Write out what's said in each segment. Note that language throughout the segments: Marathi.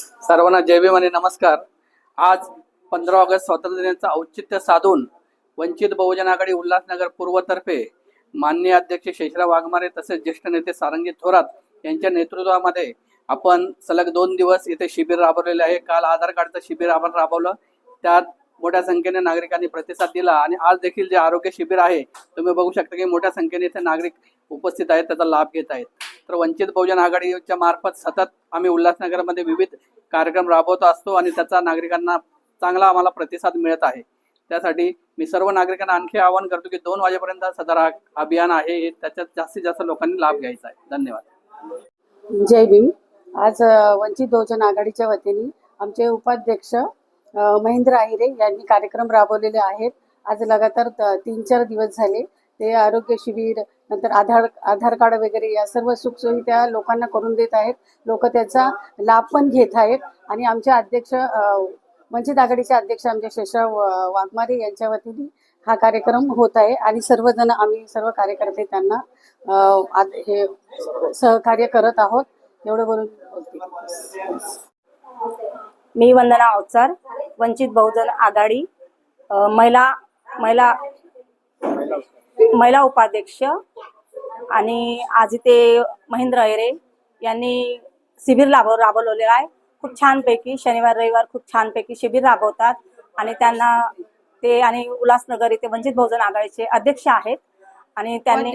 सर्वांना जय भीम आणि नमस्कार. आज पंधरा ऑगस्ट स्वातंत्र्य दिनाचं औचित्य साधून वंचित बहुजन आघाडी उल्हासनगर पूर्वतर्फे माननीय अध्यक्ष शेषराव वाघमारे तसेच ज्येष्ठ नेते सारंगी थोरात यांच्या नेतृत्वामध्ये आपण सलग दोन दिवस इथे शिबिर राबवलेले आहे. काल आधार कार्डचं शिबिर आपण राबवलं. त्यात मोठ्या संख्येने नागरिकांनी प्रतिसाद दिला आणि आज देखील जे आरोग्य शिबिर आहे तुम्ही बघू शकता की मोठ्या संख्येने इथे नागरिक उपस्थित आहेत त्याचा लाभ घेत आहेत. तर वंचित बहुजन आघाडीच्या मार्फत सतत आम्ही उल्हासनगरमध्ये विविध कार्यक्रम राबवत असतो आणि त्याचा नागरिकांना चांगला आम्हाला प्रतिसाद मिळत आहे. त्यासाठी मी सर्व नागरिकांना आणखी आवाहन करतो की दोन वाजेपर्यंत सदर अभियान आहे हे त्याच्यात जास्तीत जास्त लोकांनी लाभ घ्यायचा आहे. धन्यवाद. जय भीम. आज वंचित बहुजन आघाडीच्या वतीने आमचे उपाध्यक्ष महेंद्र आहिरे यांनी कार्यक्रम राबवलेले आहेत. आज लगातार तीन चार दिवस झाले. ते आरोग्य शिबिर नंतर आधार आधार कार्ड वगैरे या सर्व सुखसुविधा लोकांना करून देत आहेत. लोक त्याचा लाभ पण घेत आहेत. आणि आमचे अध्यक्ष वंचित आघाडीचे अध्यक्ष आमचे शेषराव वाघमारे यांच्या वतीने हा कार्यक्रम होत आहे. आणि सर्वजण आम्ही सर्व कार्यकर्ते त्यांना हे सहकार्य करत आहोत. एवढं बोलून मी वंदना अवचार वंचित बहुजन आघाडी महिला महिला महिला उपाध्यक्ष आणि आज इथे महेंद्र अहिरे यांनी शिबिर राबव राबवलेलं आहे खूप छानपैकी शनिवार रविवार खूप छानपैकी शिबिर राबवतात आणि त्यांना ते आणि उल्हासनगर इथे वंचित बहुजन आघाडीचे अध्यक्ष आहेत आणि त्यांनी.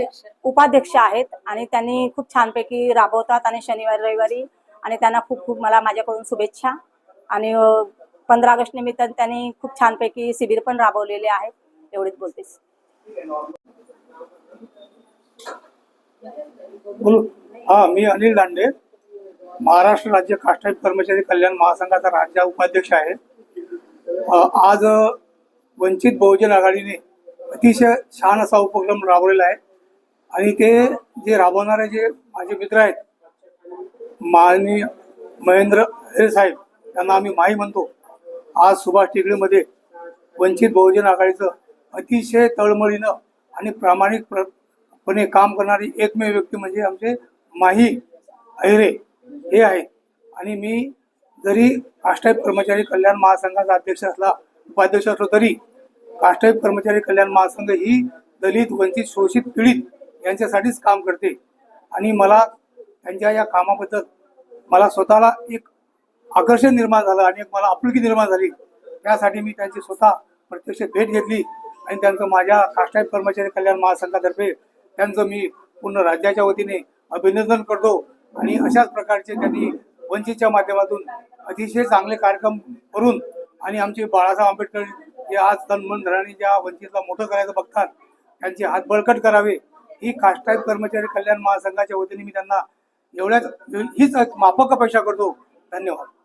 उपाध्यक्ष आहेत आणि त्यांनी खूप छानपैकी राबवतात आणि शनिवार रविवारी आणि त्यांना खूप खूप मला माझ्याकडून शुभेच्छा आणि पंधरा ऑगस्ट निमित्त त्यांनी खूप छानपैकी शिबिर पण राबवलेले आहेत एवढेच बोलतेस बोलू. हा मी अनिल दांडे. महाराष्ट्र राज्य काष्टाईप कर्मचारी कल्याण महासंघाचा राज्य उपाध्यक्ष आहे. आज वंचित बहुजन आघाडीने अतिशय छान असा उपक्रम राबवलेला आहे. आणि ते जे राबवणारे जे माझे मित्र आहेत माननीय महेंद्र हे साहेब त्यांना आम्ही माई म्हणतो. आज सुभाष टेकडीमध्ये वंचित बहुजन आघाडीचं अतिशय तळमळीनं आणि प्रामाणिकपणे काम करणारी एकमेव व्यक्ती म्हणजे आमचे माही अहिरे हे आहेत. आणि मी जरी काष्टाईप कर्मचारी कल्याण महासंघाचा अध्यक्ष असला उपाध्यक्ष असलो तरी काष्टाईप कर्मचारी कल्याण महासंघ ही दलित वंचित शोषित पीडित यांच्यासाठीच काम करते. आणि मला त्यांच्या या कामाबद्दल मला स्वतःला एक आकर्षण निर्माण झालं आणि एक मला आपुलकी निर्माण झाली. त्यासाठी मी त्यांची स्वतः प्रत्यक्ष भेट घेतली आणि त्यांचं माझ्या काष्टाईप कर्मचारी कल्याण महासंघातर्फे त्यांचं मी पूर्ण राज्याच्या वतीने अभिनंदन करतो आणि अशाच प्रकारचे त्यांनी वंचितच्या माध्यमातून अतिशय चांगले कार्यक्रम करून आणि आमचे बाळासाहेब आंबेडकर जे आज तनमन मन ज्या वंचितला मोठं करायचं बघतात त्यांचे हात बळकट करावे ही काष्टाईप कर्मचारी कल्याण महासंघाच्या वतीने मी त्यांना एवढ्याच हीच एक माफक अपेक्षा करतो. धन्यवाद